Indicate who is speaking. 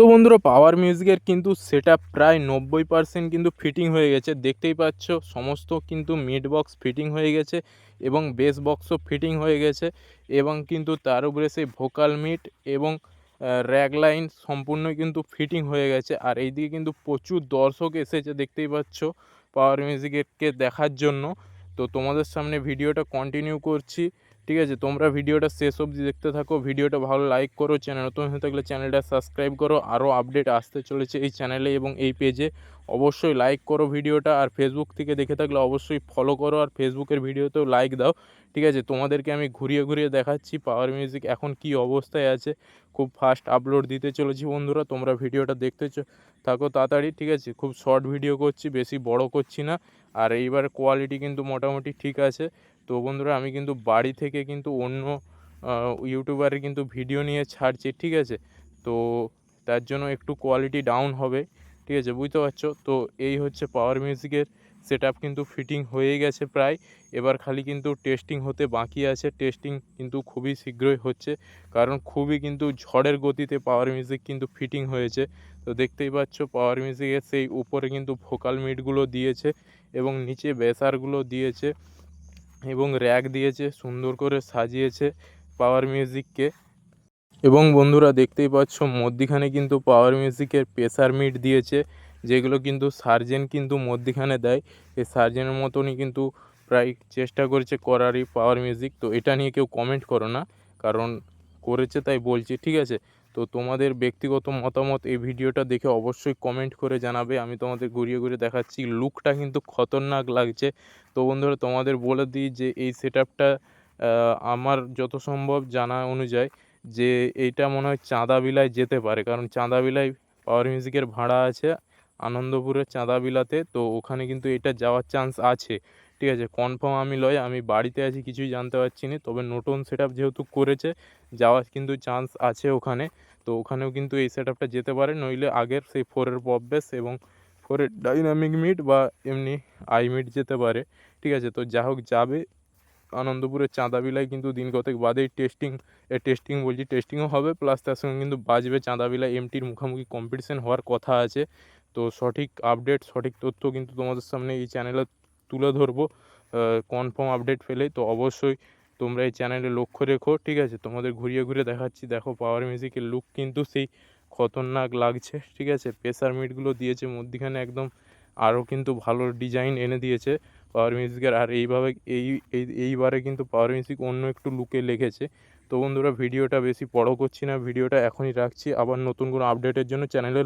Speaker 1: তো বন্ধুরা পাওয়ার মিউজিকের কিন্তু সেটা প্রায় নব্বই পার্সেন্ট কিন্তু ফিটিং হয়ে গেছে। দেখতেই পাচ্ছ, সমস্ত কিন্তু মিড বক্স ফিটিং হয়ে গেছে এবং বেস বক্সও ফিটিং হয়ে গেছে এবং কিন্তু তার উপরে সেই ভোকাল মিট এবং র্যাগ লাইন সম্পূর্ণই কিন্তু ফিটিং হয়ে গেছে। আর এইদিকে কিন্তু প্রচুর দর্শক এসেছে, দেখতেই পাচ্ছ পাওয়ার মিউজিকেরকে দেখার জন্য। তো তোমাদের সামনে ভিডিওটা কন্টিনিউ করছি, ঠিক আছে? তোমরা ভিডিওটা শেষ অবধি দেখতে থাকো, ভিডিওটা ভালো লাইক করো চ্যানেল নতুন হয়ে থাকলে চ্যানেলটা সাবস্ক্রাইব করো আরও আপডেট আসতে চলেছে এই চ্যানেলে এবং এই পেজে অবশ্যই লাইক করো ভিডিওটা আর ফেসবুক থেকে দেখে থাকলে অবশ্যই ফলো করো আর ফেসবুকের ভিডিওতেও লাইক দাও, ঠিক আছে? তোমাদেরকে আমি ঘুরিয়ে ঘুরিয়ে দেখাচ্ছি পাওয়ার মিউজিক এখন কি অবস্থায় আছে, খুব ফাস্ট আপলোড দিতে চলেছি বন্ধুরা, তোমরা ভিডিওটা দেখতে থাকো তাড়াতাড়ি, ঠিক আছে? খুব শর্ট ভিডিও করছি, বেশি বড় করছি না। আর এইবার কোয়ালিটি কিন্তু মোটামুটি ঠিক আছে। তো বন্ধুরা, আমি কিন্তু বাড়ি থেকে কিন্তু অন্য ইউটিউবারে কিন্তু ভিডিও নিয়ে ছাড়ছি, ঠিক আছে? তো তার জন্য একটু কোয়ালিটি ডাউন হবে, ঠিক আছে? বুঝতে পারছ? তো এই হচ্ছে পাওয়ার মিউজিকের সেট কিন্তু ফিটিং হয়ে গেছে প্রায়। এবার খালি কিন্তু টেস্টিং হতে বাকি আছে। টেস্টিং কিন্তু খুবই শীঘ্রই হচ্ছে। কারণ খুবই কিন্তু ঝড়ের গতিতে পাওয়ার মিউজিক কিন্তু ফিটিং হয়েছে। তো দেখতেই পাচ্ছ পাওয়ার মিউজিকের সেই উপরে কিন্তু ভোকাল মিটগুলো দিয়েছে এবং নিচে বেসারগুলো দিয়েছে এবং র্যাক দিয়েছে, সুন্দর করে সাজিয়েছে পাওয়ার মিউজিককে এবং বন্ধুরা দেখতেই পাচ্ছ, মধ্যিখানে কিন্তু পাওয়ার মিউজিকের প্রেসার মিট দিয়েছে। যেগুলো কিন্তু সার্জেন কিন্তু মধ্যিখানে দেয়, এই সার্জেনের মতনই কিন্তু প্রায় চেষ্টা করেছে করারই পাওয়ার মিউজিক তো এটা নিয়ে কেউ কমেন্ট করো না, কারণ করেছে তাই বলছি, ঠিক আছে? তো তোমাদের ব্যক্তিগত মতামত এই ভিডিওটা দেখে অবশ্যই কমেন্ট করে জানাবে। আমি তোমাদের ঘুরিয়ে ঘুরিয়ে দেখাচ্ছি লুকটা কিন্তু খতরনাক লাগছে। তো বন্ধুরা, তোমাদের বলে দিই যে এই সেট আমার যত সম্ভব জানা অনুযায়ী যে এইটা মনে হয় চাঁদাবিলায় যেতে পারে। কারণ চাঁদাবিলায় পাওয়ার মিউজিকের ভাড়া আছে আনন্দপুরের চাঁদা বিলাতে তো ওখানে কিন্তু এটা যাওয়ার চান্স আছে। ঠিক আছে কনফার্ম আমি লয় আমি বাড়িতে আছি, কিছুই জানতে পারছি না, তবে নতুন সেট যেহেতু করেছে, যাওয়ার কিন্তু চান্স আছে ওখানে। তো ওখানেও কিন্তু এই সেট যেতে পারে, নইলে আগের সেই ফোরের পপ বেস এবং ফোরের ডাইনামিক মিট বা এমনি আই মিট যেতে পারে। ঠিক আছে, তো যা হোক যাবে, আনন্দপুরের চাঁদা চাঁদাবিলায় কিন্তু দিন কতক বাদেই টেস্টিং টেস্টিং বলছি টেস্টিংও হবে প্লাস তার সঙ্গে কিন্তু বাজবে চাঁদাবিলা এমটির মুখোমুখি কম্পিটিশন হওয়ার কথা আছে। তো সঠিক আপডেট সঠিক তথ্য কিন্তু তোমাদের সামনে এই চ্যানেলে তুলে ধরবো। কনফার্ম আপডেট পেলে তো অবশ্যই তোমরা এই চ্যানেলে লক্ষ্য রেখো, ঠিক আছে? তোমাদের ঘুরিয়ে ঘুরিয়ে দেখাচ্ছি। দেখো পাওয়ার মিউজিকের লুক কিন্তু সেই খতরনাক লাগছে, ঠিক আছে? প্রেসার মিটগুলো দিয়েছে, মধ্যিখানে একদম আরও কিন্তু ভালো ডিজাইন এনে দিয়েছে পাওয়ার মিউজিকের আর এইভাবে এই এই, এইবারে কিন্তু পাওয়ার মিউজিক অন্য একটু লুকে লেগেছে। তো বন্ধুরা, ভিডিওটা বেশি বড় করছি না, ভিডিওটা এখনই রাখছি। আবার নতুন কোনো আপডেটের জন্য চ্যানেলে